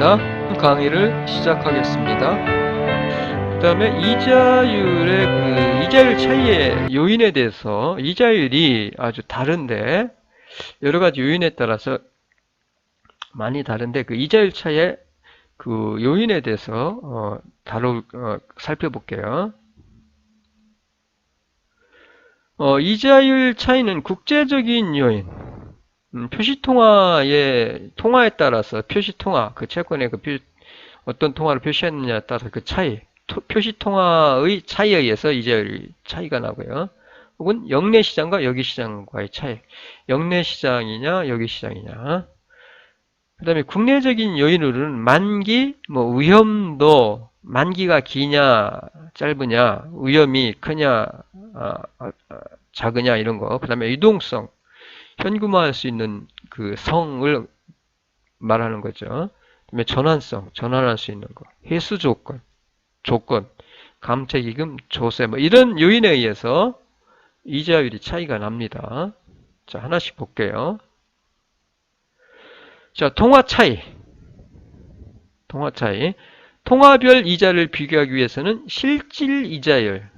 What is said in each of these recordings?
여러분 반갑습니다. 강의를 시작하겠습니다. 그 다음에 이자율의 그 이자율 차이의 요인에 대해서 이자율이 아주 다른데 여러 가지 요인에 따라서 많이 다른데 그 이자율 차이의 그 요인에 대해서 어, 다룰 어, 살펴볼게요. 어, 이자율 차이는 국제적인 요인, 음, 표시통화의 통화에 따라서 표시통화 그 채권의 그 표, 어떤 통화를 표시했느냐에 따라서 그 차이 토, 표시통화의 차이에 의해서 이자율 차이가 나고요. 혹은 영내 시장과 여기 시장과의 차이. 영내 시장이냐 여기 시장이냐. 그 다음에 국내적인 요인으로는 만기, 뭐 위험도 만기가 기냐 짧으냐, 위험이 크냐 아, 아, 아, 작으냐 이런 거. 그 다음에 유동성, 현금화할 수 있는 그 성을 말하는 거죠. 그다음에 전환성, 전환할 수 있는 거. 회수 조건, 조건, 감채기금, 조세 뭐 이런 요인에 의해서 이자율이 차이가 납니다. 자, 하나씩 볼게요. 자, 통화 차이. 통화 차이. 통화별 이자를 비교하기 위해서는 실질 이자율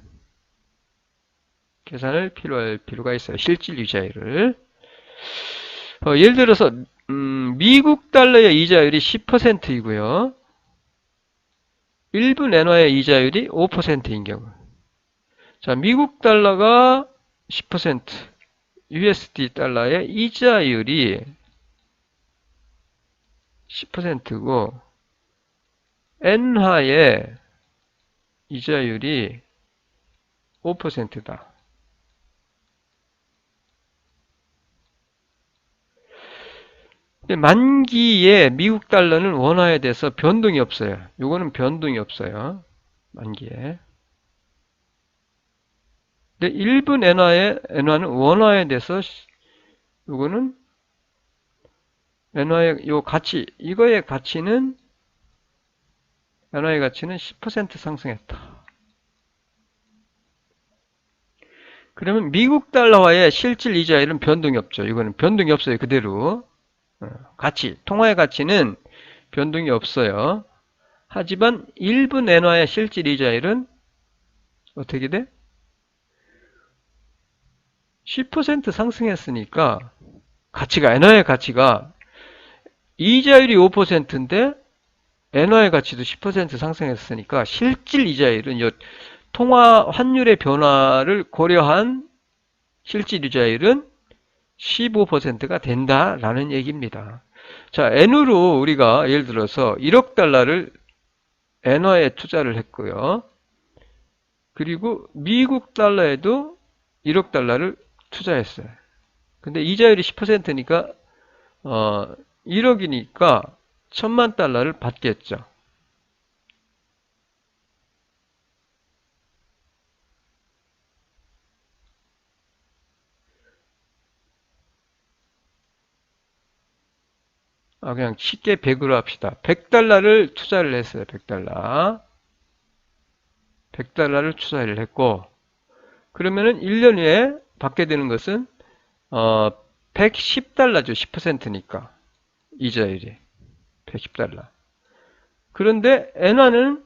계산을 필요할 필요가 있어요. 실질 이자율을. 어, 예를 들어서 음, 미국 달러의 이자율이 10%이고요. 일부 엔화의 이자율이 5%인 경우. 자, 미국 달러가 10%, USD 달러의 이자율이 10%고 엔화의 이자율이 5%다. 만기에 미국 달러는 원화에 대해서 변동이 없어요. 요거는 변동이 없어요. 만기에. 근데 일본 엔화의 엔화는 원화에 대해서 요거는 엔화의 요 가치 이거의 가치는 엔화의 가치는 10% 상승했다. 그러면 미국 달러와의 실질 이자율은 변동이 없죠. 이거는 변동이 없어요. 그대로. 어, 가치, 통화의 가치는 변동이 없어요. 하지만 일부 엔화의 실질 이자율은 어떻게 돼? 10% 상승했으니까 가치가 엔화의 가치가 이자율이 5%인데 엔화의 가치도 10% 상승했으니까 실질 이자율은 이 통화 환율의 변화를 고려한 실질 이자율은 15%가 된다라는 얘기입니다. 자, N으로 우리가 예를 들어서 1억 달러를 엔화에 투자를 했고요. 그리고 미국 달러에도 1억 달러를 투자했어요. 근데 이자율이 10%니까 어 1억이니까 천만 달러를 받겠죠. 아, 그냥 쉽게 100으로 합시다. 100달러를 투자를 했어요. 100달러. 100달러를 투자를 했고, 그러면은 1년 후에 받게 되는 것은, 어, 110달러죠. 10%니까. 이자율이. 110달러. 그런데 엔화는,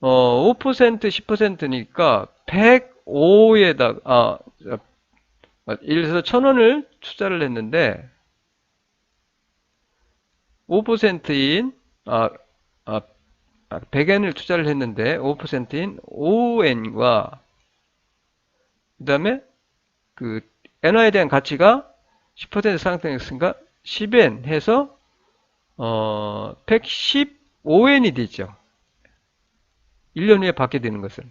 어, 5% 10%니까 105에다가, 아, 예를 들어서 1000원을 투자를 했는데, 5%인 아, 아, 100엔을 투자를 했는데 5%인 5엔과 그 다음에 그 엔화에 대한 가치가 10% 상승했으니까 10엔 해서 어 115엔이 되죠. 1년 후에 받게 되는 것은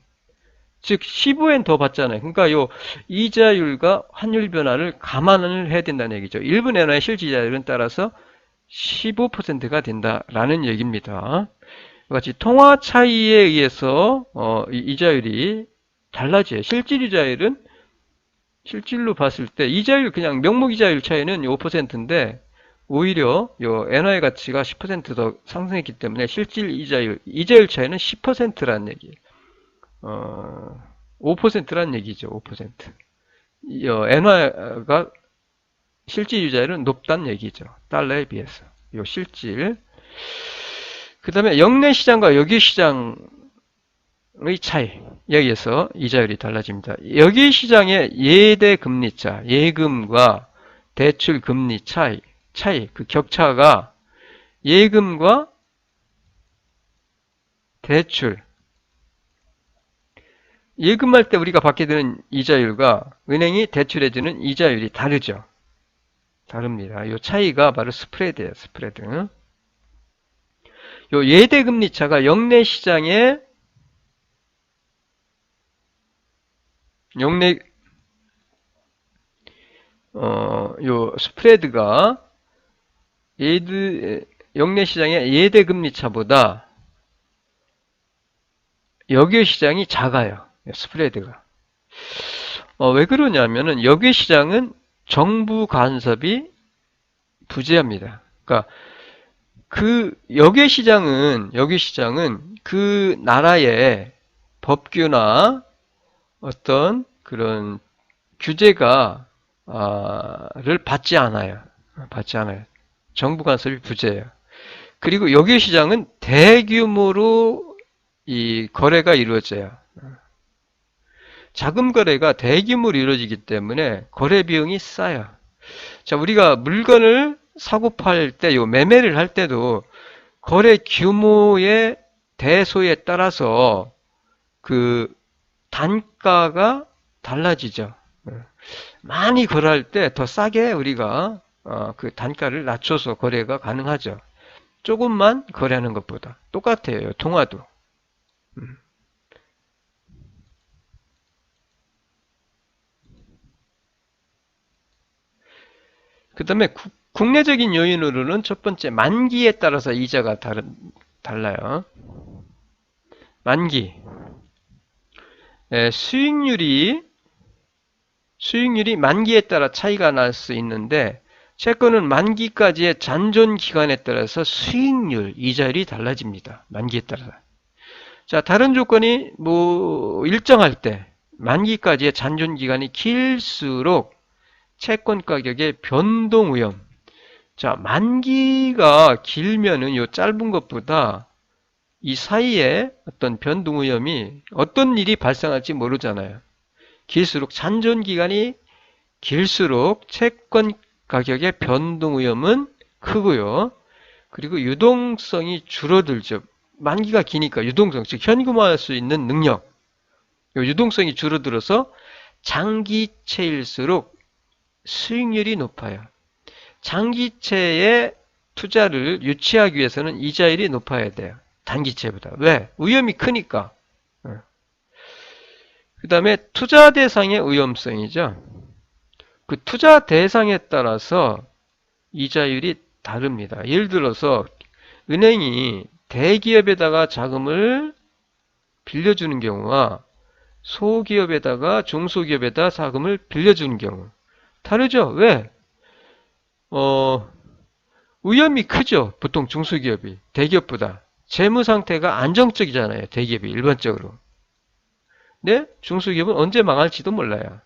즉 15엔 더 받잖아요. 그러니까 요 이자율과 환율 변화를 감안을 해야 된다는 얘기죠. 일본 엔화의 실질 이자율은 따라서 15%가 된다라는 얘기입니다. 같이 통화 차이에 의해서 어, 이자율이 달라져요. 실질 이자율은 실질로 봤을 때 이자율 그냥 명목 이자율 차이는 5%인데 오히려 요 엔화의 가치가 10%더 상승했기 때문에 실질 이자율 이자율 차이는 10%라는 얘기. 어, 5%라는 얘기죠. 5%. 이, 어, 엔화가 실질 이자율은 높다는 얘기죠. 달러에 비해서. 요 실질. 그 다음에 영내 시장과 여기 시장의 차이. 여기에서 이자율이 달라집니다. 여기 시장의 예대 금리 차, 예금과 대출 금리 차이, 차이, 그 격차가 예금과 대출, 예금할 때 우리가 받게 되는 이자율과 은행이 대출해주는 이자율이 다르죠. 다릅니다. 이 차이가 바로 스프레드예요. 스프레드. 요 예대 금리 차가 영내 시장의 영내 어, 요 스프레드가 예드 영내 시장의 예대 금리 차보다 여기 시장이 작아요. 스프레드가. 어, 왜 그러냐면은 여기 시장은 정부 간섭이 부재합니다. 그러니까 그 여기 시장은 여기 시장은 그 나라의 법규나 어떤 그런 규제가 아를 받지 않아요. 받지 않아요. 정부 간섭이 부재해요. 그리고 여기 시장은 대규모로 이 거래가 이루어져요. 자금 거래가 대규모로 이루어지기 때문에 거래 비용이 싸요. 자, 우리가 물건을 사고 팔 때, 요 매매를 할 때도 거래 규모의 대소에 따라서 그 단가가 달라지죠. 많이 거래할 때 더 싸게 우리가 어, 그 단가를 낮춰서 거래가 가능하죠. 조금만 거래하는 것보다 똑같아요. 통화도. 그 다음에 국내적인 요인으로는 첫 번째 만기에 따라서 이자가 다른, 달라요. 만기. 에, 수익률이 수익률이 만기에 따라 차이가 날 수 있는데 채권은 만기까지의 잔존 기간에 따라서 수익률, 이자율이 달라집니다. 만기에 따라서. 자, 다른 조건이 뭐 일정할 때 만기까지의 잔존 기간이 길수록 채권 가격의 변동 위험. 자, 만기가 길면은 요 짧은 것보다 이 사이에 어떤 변동 위험이 어떤 일이 발생할지 모르잖아요. 길수록 잔존 기간이 길수록 채권 가격의 변동 위험은 크고요. 그리고 유동성이 줄어들죠. 만기가 기니까 유동성, 즉 현금화할 수 있는 능력. 유동성이 줄어들어서 장기채일수록 수익률이 높아요. 장기채에 투자를 유치하기 위해서는 이자율이 높아야 돼요. 단기채보다. 왜? 위험이 크니까. 그 다음에 투자 대상의 위험성이죠. 그 투자 대상에 따라서 이자율이 다릅니다. 예를 들어서 은행이 대기업에다가 자금을 빌려주는 경우와 소기업에다가 중소기업에다 자금을 빌려주는 경우 다르죠? 왜? 어, 위험이 크죠. 보통 중소기업이 대기업보다 재무 상태가 안정적이잖아요. 대기업이 일반적으로. 네? 중소기업은 언제 망할지도 몰라요.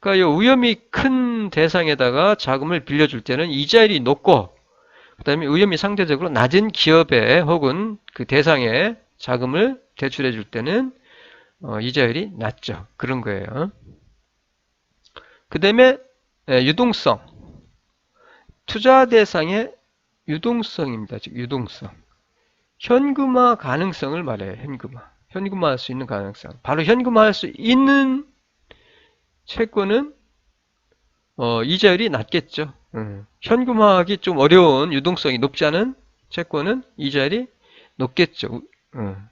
그러니까 이 위험이 큰 대상에다가 자금을 빌려줄 때는 이자율이 높고 그 다음에 위험이 상대적으로 낮은 기업에 혹은 그 대상에 자금을 대출해 줄 때는 어, 이자율이 낮죠. 그런 거예요. 그 다음에 유동성. 투자 대상의 유동성입니다. 즉 유동성. 현금화 가능성을 말해요. 현금화. 현금화할 수 있는 가능성. 바로 현금화할 수 있는 채권은 어, 이자율이 낮겠죠. 음. 현금화하기 좀 어려운 유동성이 높지 않은 채권은 이자율이 높겠죠. 음.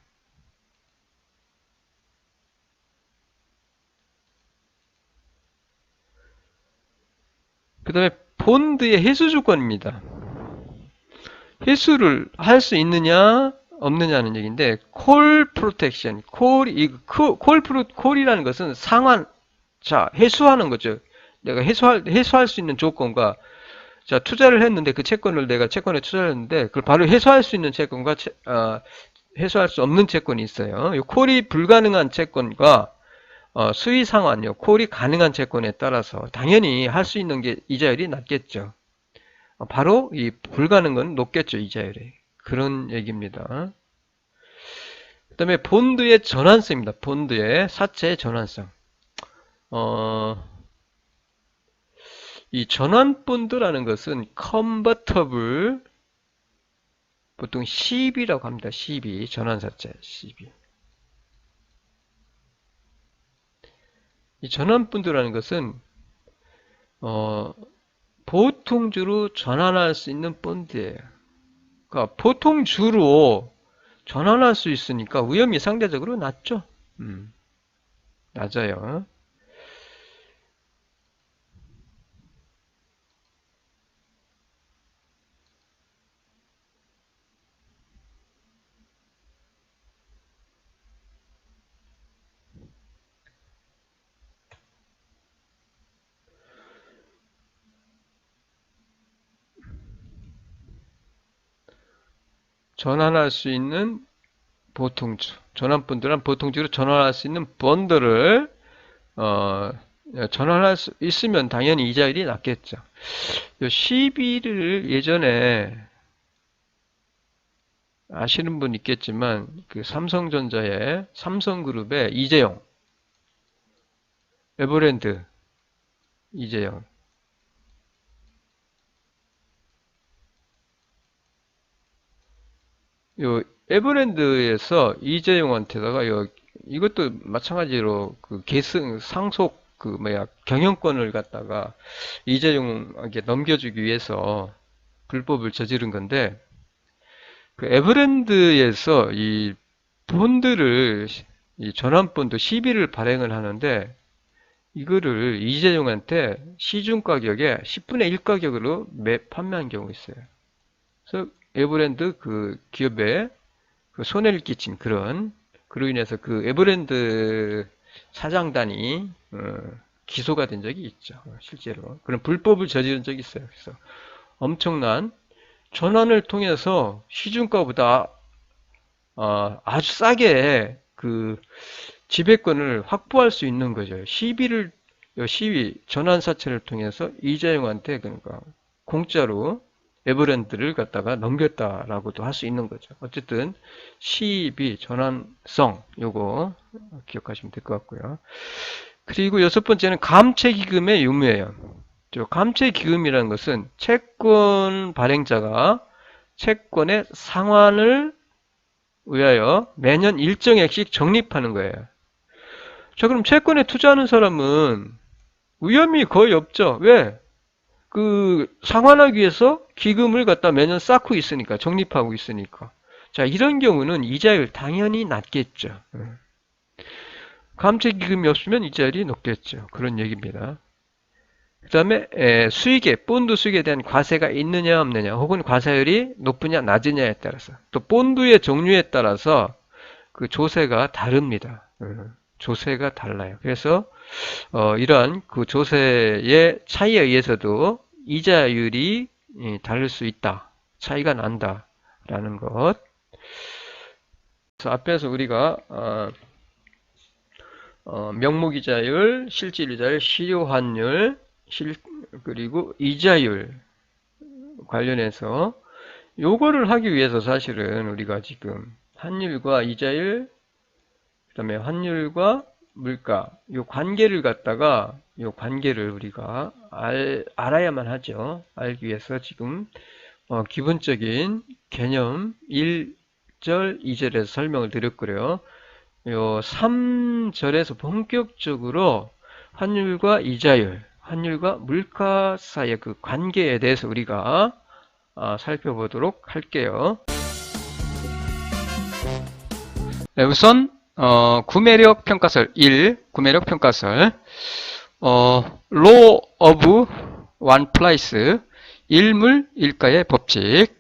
그 다음에 본드의 해수 조건입니다. 해수를 할 수 있느냐 없느냐는 얘기인데 콜 프로텍션 콜이 콜 프로 콜이라는 것은 상환 자 해수하는 거죠. 내가 해수할 해수할 수 있는 조건과 자 투자를 했는데 그 채권을 내가 채권에 투자를 했는데 그걸 바로 해소할 수 있는 채권과 채, 어, 해소할 수 없는 채권이 있어요. 이 콜이 불가능한 채권과 어, 수의 상환요 콜이 가능한 채권에 따라서 당연히 할 수 있는 게 이자율이 낮겠죠. 어, 바로 이 불가는 건 높겠죠, 이자율이. 그런 얘기입니다. 그 다음에 본드의 전환성입니다. 본드의 사채의 전환성. 어, 이 전환본드라는 것은 convertible 보통 12라고 합니다. 12 전환사채 12. 이 전환본드라는 것은 어, 보통주로 전환할 수 있는 본드예요. 그러니까 보통주로 전환할 수 있으니까 위험이 상대적으로 낮죠. 음, 낮아요. 전환할 수 있는 보통주. 전환분들은 보통주로 전환할 수 있는 번들을 어, 전환할 수 있으면 당연히 이자율이 낮겠죠. 12를 예전에 아시는 분 있겠지만 그 삼성전자의 삼성그룹의 이재용 에버랜드 이재용 요 에버랜드에서 이재용한테다가 요 이것도 마찬가지로 그 계승 상속 그 뭐야 경영권을 갖다가 이재용에게 넘겨주기 위해서 불법을 저지른 건데 그 에버랜드에서 이 본드를 이 전환본드 12를 발행을 하는데 이거를 이재용한테 시중 가격에 10분의 1 가격으로 매 판매한 경우 있어요. 그래서 에버랜드 그 기업에 그 손해를 끼친 그런 그로 인해서 그 에버랜드 사장단이 어, 기소가 된 적이 있죠. 실제로 그런 불법을 저지른 적이 있어요. 그래서 엄청난 전환을 통해서 시중가보다 어, 아주 싸게 그 지배권을 확보할 수 있는 거죠. 시비를 시비 전환 사채를 통해서 이재용한테 그러니까 공짜로 에버랜드를 갖다가 넘겼다라고도 할 수 있는 거죠. 어쨌든 시비 전환성 요거 기억하시면 될 것 같고요. 그리고 여섯 번째는 감채기금의 유무예요. 감채기금이라는 것은 채권 발행자가 채권의 상환을 위하여 매년 일정액씩 적립하는 거예요. 자, 그럼 채권에 투자하는 사람은 위험이 거의 없죠. 왜? 그 상환하기 위해서 기금을 갖다 매년 쌓고 있으니까 적립하고 있으니까. 자 이런 경우는 이자율 당연히 낮겠죠. 예. 감채 기금이 없으면 이자율이 높겠죠. 그런 얘기입니다. 그 다음에 수익에 본드 수익에 대한 과세가 있느냐 없느냐 혹은 과세율이 높으냐 낮으냐에 따라서 또 본드의 종류에 따라서 그 조세가 다릅니다. 예. 조세가 달라요. 그래서 어, 이러한 그 조세의 차이에 의해서도 이자율이 예, 다를 수 있다. 차이가 난다. 라는 것. 그래서 앞에서 우리가 어, 어, 명목이자율, 실질이자율, 실효환율, 실, 그리고 이자율 관련해서 요거를 하기 위해서 사실은 우리가 지금 환율과 이자율, 그 다음에 환율과 물가, 요 관계를 갖다가 요 관계를 우리가 알, 알아야만 하죠. 알기 위해서 지금 어, 기본적인 개념 1절, 2절에서 설명을 드렸고요. 요 3절에서 본격적으로 환율과 이자율, 환율과 물가 사이의 그 관계에 대해서 우리가 어, 살펴보도록 할게요. 네, 우선 어, 구매력 평가설 1. 구매력 평가설 어, law of one price 일물 일가의 법칙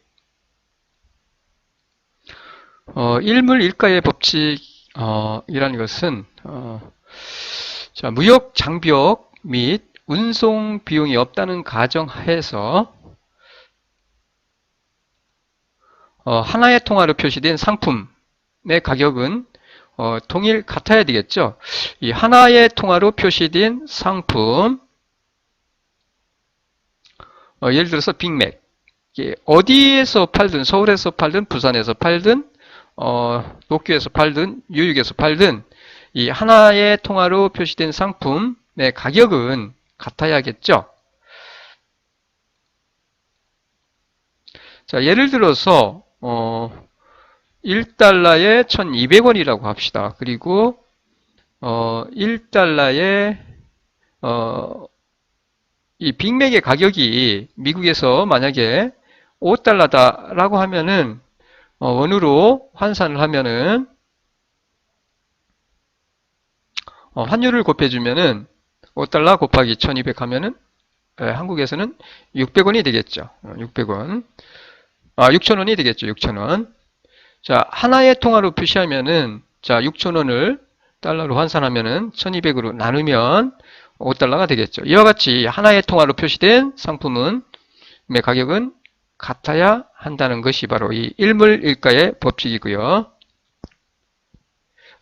어, 일물 일가의 법칙 어, 것은 어, 자, 무역 장벽 및 운송 비용이 없다는 가정하에서 어, 하나의 통화로 표시된 상품의 가격은 어, 동일 같아야 되겠죠. 이 하나의 통화로 표시된 상품 어, 예를 들어서 빅맥 어디에서 팔든 서울에서 팔든 부산에서 팔든 어, 도쿄에서 팔든 뉴욕에서 팔든 이 하나의 통화로 표시된 상품의 가격은 같아야겠죠. 자, 예를 들어서 어, 1달러에 1200원이라고 합시다. 그리고 어, 1달러에 어, 이 빅맥의 가격이 미국에서 만약에 5달러다라고 하면은 어, 원으로 환산을 하면은 어, 환율을 곱해주면은 5달러 곱하기 1200 하면은 예, 한국에서는 600원이 되겠죠. 600원. 아, 6,000원이 되겠죠. 6,000원. 자, 하나의 통화로 표시하면은 자, 6,000원을 달러로 환산하면은 1,200으로 나누면 5달러가 되겠죠. 이와 같이 하나의 통화로 표시된 상품은 매 가격은 같아야 한다는 것이 바로 이 일물일가의 법칙이고요.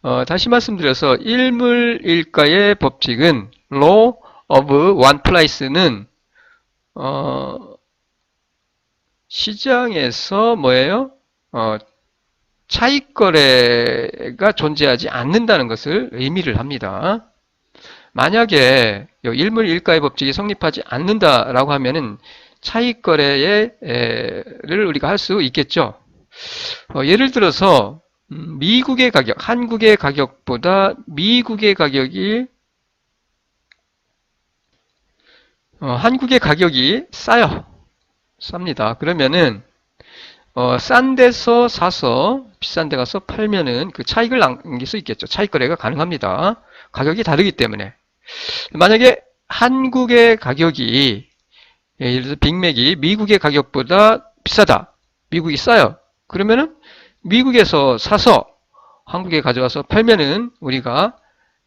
어, 다시 말씀드려서 일물일가의 법칙은 law of one price는 어, 시장에서 뭐예요? 어, 차익거래가 존재하지 않는다는 것을 의미를 합니다. 만약에 일물일가의 법칙이 성립하지 않는다라고 하면은 차익거래를 우리가 할 수 있겠죠. 어, 예를 들어서 음, 미국의 가격, 한국의 가격보다 미국의 가격이 어, 한국의 가격이 싸요. 쌉니다. 그러면은 어, 싼 데서 사서 비싼 데 가서 팔면은 그 차익을 남길 수 있겠죠. 차익 거래가 가능합니다. 가격이 다르기 때문에. 만약에 한국의 가격이 예, 예를 들어서 빅맥이 미국의 가격보다 비싸다. 미국이 싸요. 그러면은 미국에서 사서 한국에 가져와서 팔면은 우리가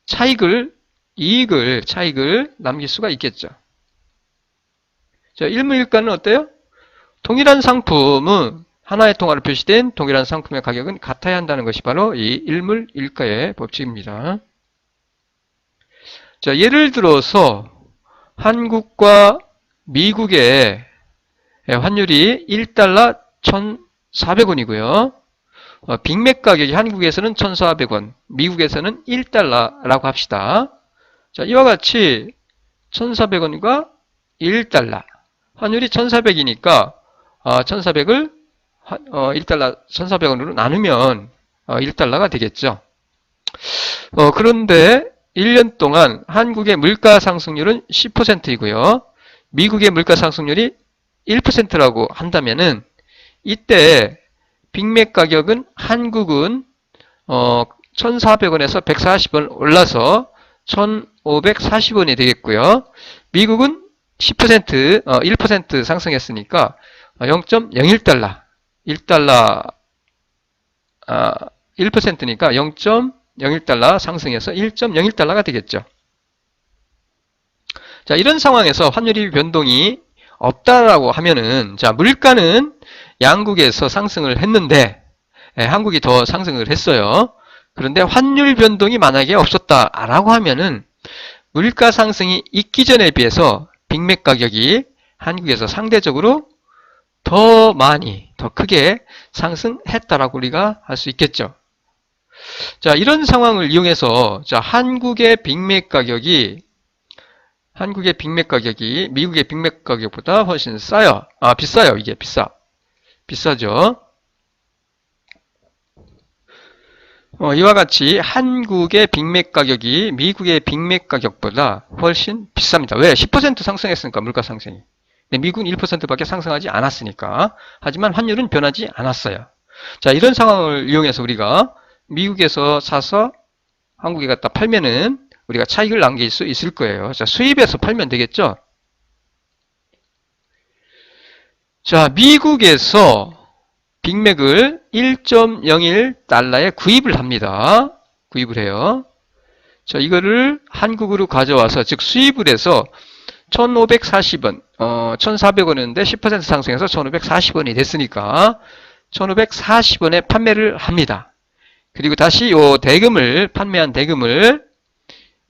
차익을 이익을 차익을 남길 수가 있겠죠. 자, 일물일가는 어때요? 동일한 상품은 하나의 통화로 표시된 동일한 상품의 가격은 같아야 한다는 것이 바로 이 일물 일가의 법칙입니다. 자, 예를 들어서 한국과 미국의 환율이 1달러 1,400원이고요. 어, 빅맥 가격이 한국에서는 1,400원, 미국에서는 1달러라고 합시다. 자, 이와 같이 1,400원과 1달러. 환율이 1,400이니까 어, 1,400을 어, 1달러 1,400원으로 나누면 어, 1달러가 되겠죠. 어, 그런데 1년 동안 한국의 물가 상승률은 10%이고요. 미국의 물가 상승률이 1%라고 한다면은 이때 빅맥 가격은 한국은 어 1,400원에서 140원 올라서 1,540원이 되겠고요. 미국은 10% 어, 1% 상승했으니까 0.01달러 1달러 아, 1%니까 0.01달러 상승해서 1.01달러가 되겠죠. 자, 이런 상황에서 환율이 변동이 없다라고 하면은, 자, 물가는 양국에서 상승을 했는데, 예, 한국이 더 상승을 했어요. 그런데 환율 변동이 만약에 없었다라고 하면은, 물가 상승이 있기 전에 비해서 빅맥 가격이 한국에서 상대적으로 더 많이, 더 크게 상승했다라고 우리가 할 수 있겠죠. 자, 이런 상황을 이용해서, 자, 한국의 빅맥 가격이 한국의 빅맥 가격이 미국의 빅맥 가격보다 훨씬 싸요. 아, 비싸요. 이게 비싸. 비싸죠. 어, 이와 같이 한국의 빅맥 가격이 미국의 빅맥 가격보다 훨씬 비쌉니다. 왜? 10% 상승했으니까 물가 상승이. 근데 미국은 1%밖에 상승하지 않았으니까. 하지만 환율은 변하지 않았어요. 자, 이런 상황을 이용해서 우리가 미국에서 사서 한국에 갖다 팔면은 우리가 차익을 남길 수 있을 거예요. 자, 수입해서 팔면 되겠죠? 자, 미국에서 빅맥을 1.01달러에 구입을 합니다. 구입을 해요. 자, 이거를 한국으로 가져와서, 즉 수입을 해서 1,540원, 어, 1,400원이었는데 10% 상승해서 1,540원이 됐으니까 1,540원에 판매를 합니다. 그리고 다시 요 대금을, 판매한 대금을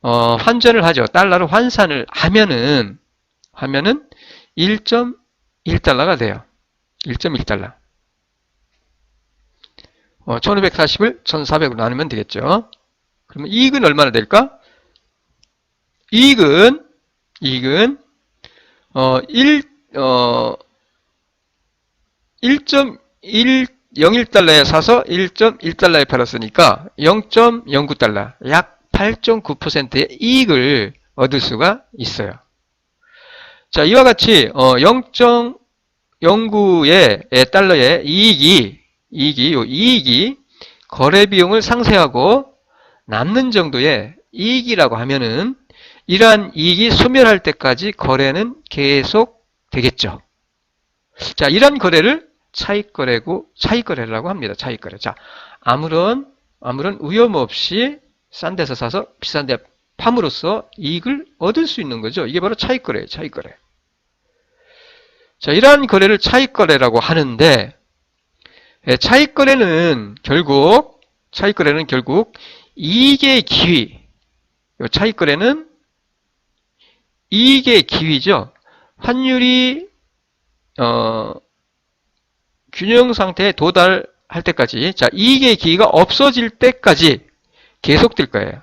어, 환전을 하죠. 달러로 환산을 하면은, 하면은 1.1달러가 돼요. 1.1달러. 어, 1540을 1400으로 나누면 되겠죠. 그러면 이익은 얼마나 될까? 이익은, 이익은, 어, 1, 어, 1.101달러에 사서 1.1달러에 팔았으니까 0.09달러, 약 8.9%의 이익을 얻을 수가 있어요. 자, 이와 같이 어, 0.09의 달러의 이익이 이익이 요 이익이 거래 비용을 상쇄하고 남는 정도의 이익이라고 하면은 이러한 이익이 소멸할 때까지 거래는 계속 되겠죠. 자, 이러한 거래를 차익 거래고 차익 거래라고 합니다. 차익 거래. 자, 아무런 아무런 위험 없이 싼 데서 사서 비싼 데 팜으로써 이익을 얻을 수 있는 거죠. 이게 바로 차익 거래예요. 차익 거래. 자, 이러한 거래를 차익 거래라고 하는데 예, 차익 거래는 결국 차익 거래는 결국 이익의. 요 차익 거래는 이익의 기회죠. 환율이 어, 균형 상태에 도달할 때까지 자 이익의 기회가 없어질 때까지 계속될 거예요.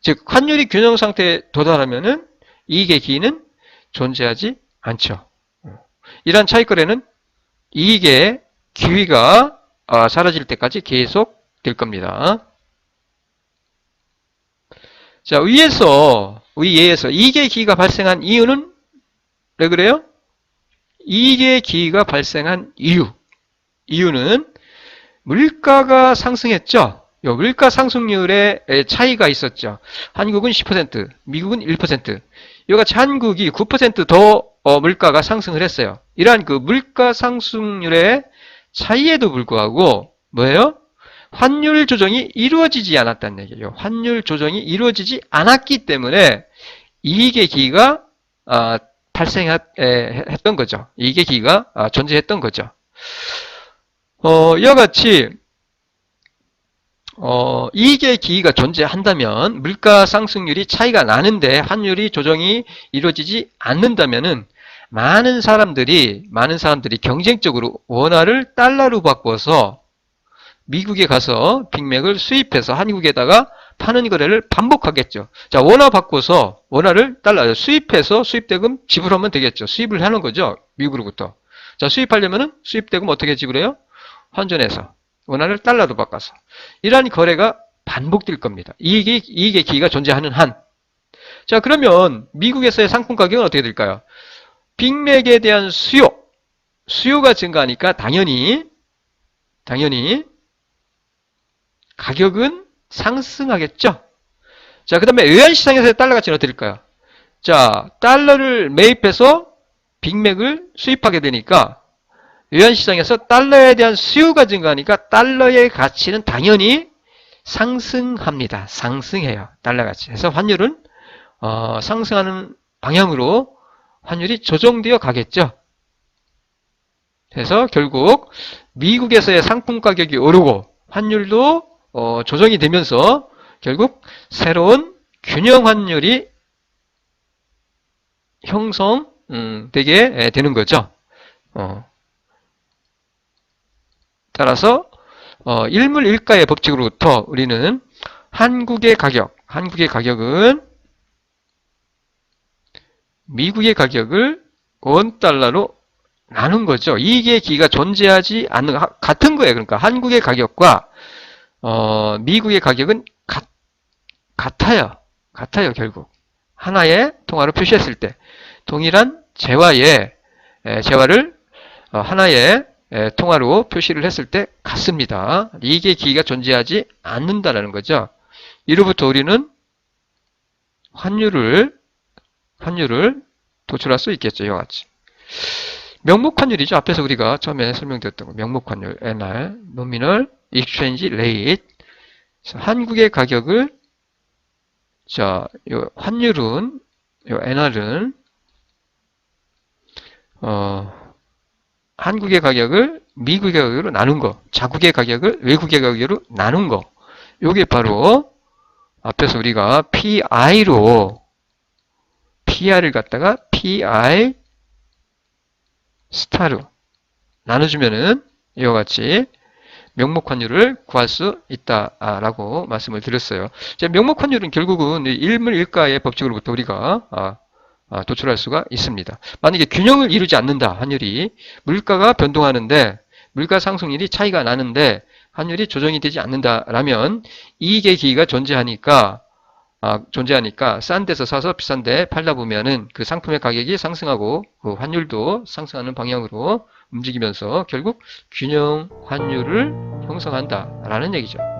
즉 환율이 균형 상태에 도달하면은 이익의 기회는 존재하지 않죠. 이러한 차익 거래는 이익의 기회가 아, 사라질 때까지 계속 될 겁니다. 자, 위에서, 위에서 이익의 기회가 발생한 이유는 왜 그래요? 이익의 기회가 발생한 이유. 이유는 물가가 상승했죠. 요 물가 상승률에 차이가 있었죠. 한국은 10%, 미국은 1%. 요같이 한국이 9%더 어, 물가가 상승을 했어요. 이러한 그 물가 상승률의 차이에도 불구하고 뭐예요? 환율 조정이 이루어지지 않았다는 얘기예요. 환율 조정이 이루어지지 않았기 때문에 이익의 기회가 아, 발생했던 거죠. 이익의 기회가 아, 존재했던 거죠. 어, 이와 같이 어, 이익의 기회가 존재한다면 물가 상승률이 차이가 나는데 환율이 조정이 이루어지지 않는다면은 많은 사람들이 많은 사람들이 경쟁적으로 원화를 달러로 바꿔서 미국에 가서 빅맥을 수입해서 한국에다가 파는 거래를 반복하겠죠. 자, 원화 바꿔서 원화를 달러 수입해서 수입 대금 지불하면 되겠죠. 수입을 하는 거죠. 미국으로부터. 자, 수입하려면은 수입 대금 어떻게 지불해요? 환전해서 원화를 달러로 바꿔서 이러한 거래가 반복될 겁니다. 이익이 이익의 기회가 존재하는 한. 자, 그러면 미국에서의 상품 가격은 어떻게 될까요? 빅맥에 대한 수요, 수요가 증가하니까 당연히 당연히 가격은 상승하겠죠. 자, 그 다음에 외환시장에서의 달러 가치는 어떻게 될까요? 자, 달러를 매입해서 빅맥을 수입하게 되니까 외환시장에서 달러에 대한 수요가 증가하니까 달러의 가치는 당연히 상승합니다. 상승해요. 달러 가치. 그래서 환율은 어, 상승하는 방향으로 환율이 조정되어 가겠죠. 그래서 결국 미국에서의 상품 가격이 오르고 환율도 어, 조정이 되면서 결국 새로운 균형 환율이 형성되게 되는 거죠. 어. 따라서 어, 일물 일가의 법칙으로부터 우리는 한국의 가격, 한국의 가격은 미국의 가격을 원달러로 나눈 거죠. 이익의 기가 존재하지 않는 같은 거예요. 그러니까 한국의 가격과 어, 미국의 가격은 같, 같아요. 같아요, 결국. 하나의 통화로 표시했을 때 동일한 재화의 재화를 어, 하나의 통화로 표시를 했을 때 같습니다. 이익의 기가 존재하지 않는다라는 거죠. 이로부터 우리는 환율을 환율을 도출할 수 있겠죠. 이와 같이. 명목환율이죠. 앞에서 우리가 처음에 설명드렸던 거. 명목환율, NR, 노미널 exchange rate. 한국의 가격을 자, 요 환율은 요 NR은 어 한국의 가격을 미국의 가격으로 나눈 거, 자국의 가격을 외국의 가격으로 나눈 거. 요게 바로 앞에서 우리가 PI로 PI를 갖다가 PI 스타로 나눠주면은 이와 같이 명목 환율을 구할 수 있다라고 말씀을 드렸어요. 명목 환율은 결국은 이 일물일가의 법칙으로부터 우리가 아, 아, 도출할 수가 있습니다. 만약에 균형을 이루지 않는다 환율이 물가가 변동하는데 물가 상승률이 차이가 나는데 환율이 조정이 되지 않는다라면 이익의 기회가 존재하니까 아, 존재하니까 싼 데서 사서 비싼 데 팔다 보면은 그 상품의 가격이 상승하고 그 환율도 상승하는 방향으로 움직이면서 결국 균형 환율을 형성한다라는 얘기죠.